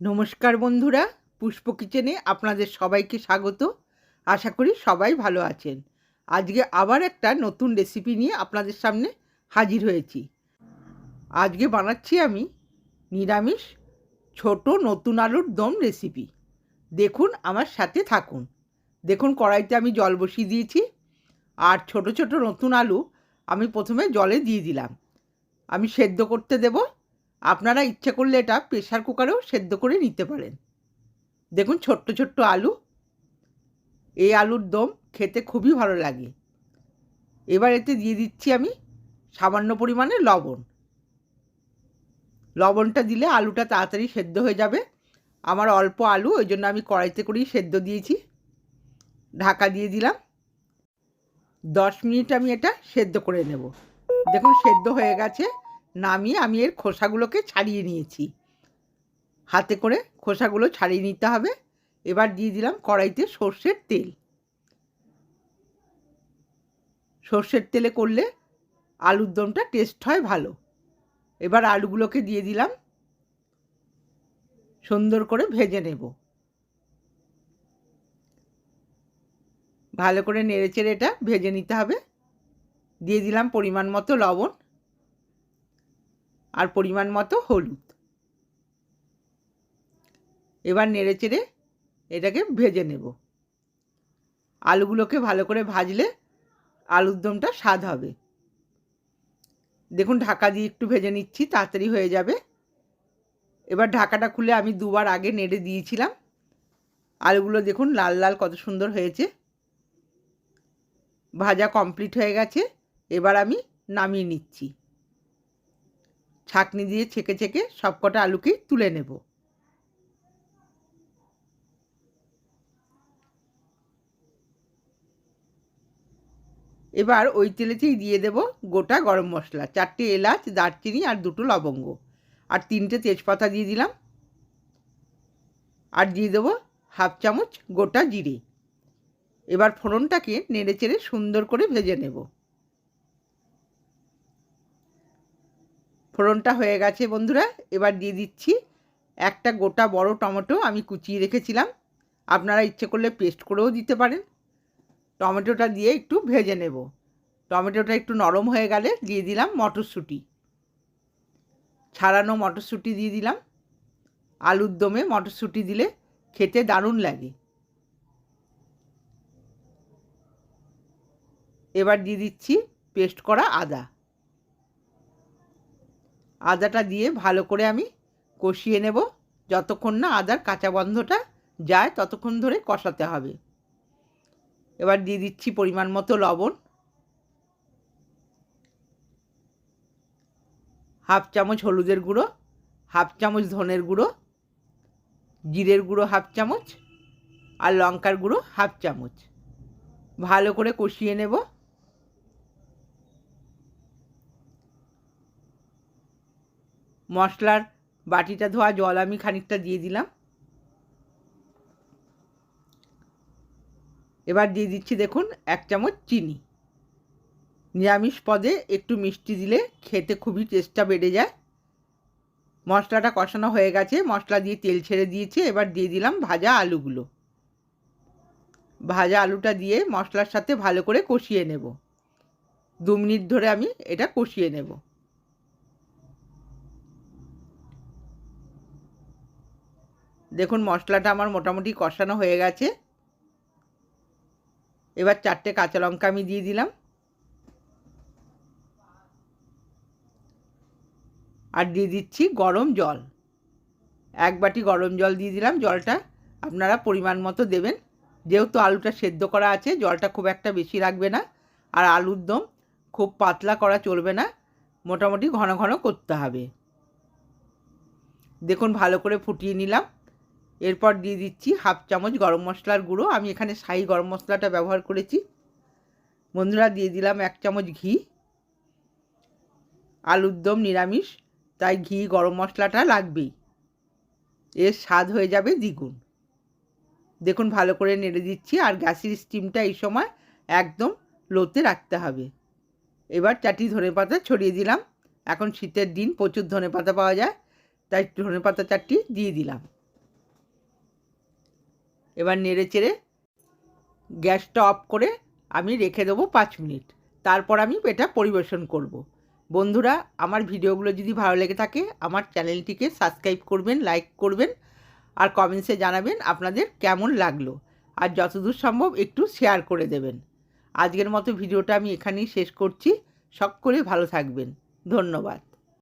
নমস্কার বন্ধুরা, পুষ্প কিচেনে আপনাদের সবাইকে স্বাগত। আশা করি সবাই ভালো আছেন। আজকে আবার একটা নতুন রেসিপি নিয়ে আপনাদের সামনে হাজির হয়েছি। আজকে বানাচ্ছি আমি নিরামিষ ছোট নতুন আলুর দম রেসিপি দেখুন আমার সাথে থাকুন। দেখুন কড়াইতে আমি জল বসিয়ে দিয়েছি আর ছোট ছোট নতুন আলু আমি প্রথমে জলে দিয়ে দিলাম। আমি সেদ্ধ করতে দেবো। আপনারা ইচ্ছে করলে এটা প্রেশার কুকারেও সেদ্ধ করে নিতে পারেন। দেখুন ছোট্ট ছোট্ট আলু। এই আলুর দম খেতে খুবই ভালো লাগে। এবার এতে দিয়ে দিচ্ছি আমি সামান্য পরিমাণে লবণ। লবণটা দিলে আলুটা তাড়াতাড়ি সেদ্ধ হয়ে যাবে। আমার অল্প আলু, ওই জন্য আমি কড়াইতে করেই সেদ্ধ দিয়েছি। ঢাকা দিয়ে দিলাম। দশ মিনিট আমি এটা সেদ্ধ করে নেব। দেখুন সেদ্ধ হয়ে গেছে। নামিয়ে আমি এর খোসাগুলোকে ছাড়িয়ে নিয়েছি। হাতে করে খোসাগুলো ছাড়িয়ে নিতে হবে। এবার দিয়ে দিলাম কড়াইতে সর্ষের তেল। সর্ষের তেলে করলে আলুর দমটা টেস্ট হয় ভালো। এবার আলুগুলোকে দিয়ে দিলাম। সুন্দর করে ভেজে নেব। ভালো করে নেড়েচেড়ে এটা ভেজে নিতে হবে। দিয়ে দিলাম পরিমাণ মতো লবণ। আর পরিমাণ মতো হলুদ। এবার নেড়ে চেড়ে এটাকে ভেজে নেব। আলুগুলোকে ভালো করে ভাজলে আলুর দমটা স্বাদ হবে। দেখুন, ঢাকা দিয়ে একটু ভেজে নিচ্ছি, তাড়াতাড়ি হয়ে যাবে। এবার ঢাকাটা খুলে আমি দুবার আগে নেড়ে দিয়েছিলাম। আলুগুলো দেখুন, লাল লাল কত সুন্দর হয়েছে। ভাজা কমপ্লিট হয়ে গেছে। এবার আমি নামিয়ে নিচ্ছি। ছাঁকনি দিয়ে ছেঁকে ছেঁকে সব কটা আলুকেই তুলে নেব। এবার ওই তেলেতেই দিয়ে দেব গোটা গরম মশলা, চারটে এলাচ, দারচিনি আর দুটো লবঙ্গ। আর তিনটে তেজপাতা দিয়ে দিলাম। আর দিয়ে দেবো হাফ চামচ গোটা জিরে। এবার ফোড়নটাকে নেড়ে চেড়ে সুন্দর করে ভেজে নেব। ফোড়নটা হয়ে গেছে বন্ধুরা, এবার দিয়ে দিচ্ছি একটা গোটা বড় টমেটো আমি কুচিয়ে রেখেছিলাম। আপনারা ইচ্ছে করলে পেস্ট করেও দিতে পারেন। টমেটোটা দিয়ে একটু ভেজে নেব। টমেটোটা একটু নরম হয়ে গেলে দিয়ে দিলাম মটরশুঁটি। ছাড়ানো মটরশুঁটি দিয়ে দিলাম। আলুর দমে মটরশুঁটি দিলে খেতে দারুণ লাগে। এবার দিয়ে দিচ্ছি পেস্ট করা আদা। আদাটা দিয়ে ভালো করে আমি কষিয়ে নেব। যতক্ষণ না আদার কাঁচা গন্ধটা যায়, ততক্ষণ ধরে কষাতে হবে। এবার দিয়ে দিচ্ছি পরিমাণ মতো লবণ। হাফ চামচ হলুদের গুঁড়ো, হাফ চামচ ধনের গুঁড়ো, জিরের গুঁড়ো হাফ চামচ আর লঙ্কার গুঁড়ো হাফ চামচ। ভালো করে কষিয়ে নেব। মশলার বাটিটা ধোয়া, জল আমি খানিকটা দিয়ে দিলাম। এবার দিয়ে দিচ্ছি দেখুন এক চামচ চিনি। নিরামিষ পদে একটু মিষ্টি দিলে খেতে খুবই টেস্টটা বেড়ে যায়। মশলাটা কষানো হয়ে গেছে, মশলা দিয়ে তেল ছেড়ে দিয়েছে, এবার দিয়ে দিলাম ভাজা আলুগুলো। ভাজা আলুটা দিয়ে মশলার সাথে ভালো করে কষিয়ে নেব। দু মিনিট ধরে আমি এটা কষিয়ে নেব। দেখুন, মশলাটা আমার মোটামুটি কষানো হয়ে গেছে। এবার চারটে কাঁচা লঙ্কা আমি দিয়ে দিলাম। আর দিয়ে দিচ্ছি গরম জল। এক বাটি গরম জল দিয়ে দিলাম জলটা। আপনারা পরিমাণ মতো দেবেন। যেহেতু আলুটা সেদ্ধ করা আছে, জলটা খুব একটা বেশি রাখবে না। আর আলুর দম খুব পাতলা করা চলবে না। মোটামুটি ঘন ঘন করতে হবে। দেখুন, ভালো করে ফুটিয়ে নিলাম। এরপর দিয়ে দিচ্ছি হাফ চামচ গরম মশলার গুঁড়ো। আমি এখানে সাই গরম মশলাটা ব্যবহার করেছি। বন্ধুরা, দিয়ে দিলাম এক চামচ ঘি। আলুর দম নিরামিষ, তাই ঘি গরম মশলাটা লাগবেই। এর স্বাদ হয়ে যাবে দ্বিগুণ। দেখুন, ভালো করে নেড়ে দিচ্ছি, আর গ্যাসের স্টিমটা এই সময় একদম লোতে রাখতে হবে। এবার চারটি ধনে পাতা ছড়িয়ে দিলাম। এখন শীতের দিন প্রচুর ধনে পাতা পাওয়া যায়, তাই ধনে পাতা চারটি দিয়ে দিলাম। এবার নেড়ে চেড়ে গ্যাসটা অফ করে আমি রেখে দেবো পাঁচ মিনিট। তারপর আমি এটা পরিবেশন করব। বন্ধুরা, আমার ভিডিওগুলো যদি ভালো লেগে থাকে, আমার চ্যানেলটিকে সাবস্ক্রাইব করবেন, লাইক করবেন আর কমেন্টসে জানাবেন আপনাদের কেমন লাগল। আর যতদূর সম্ভব একটু শেয়ার করে দেবেন। আজকের মতো ভিডিওটা আমি এখানেই শেষ করছি। সকলে ভালো থাকবেন। ধন্যবাদ।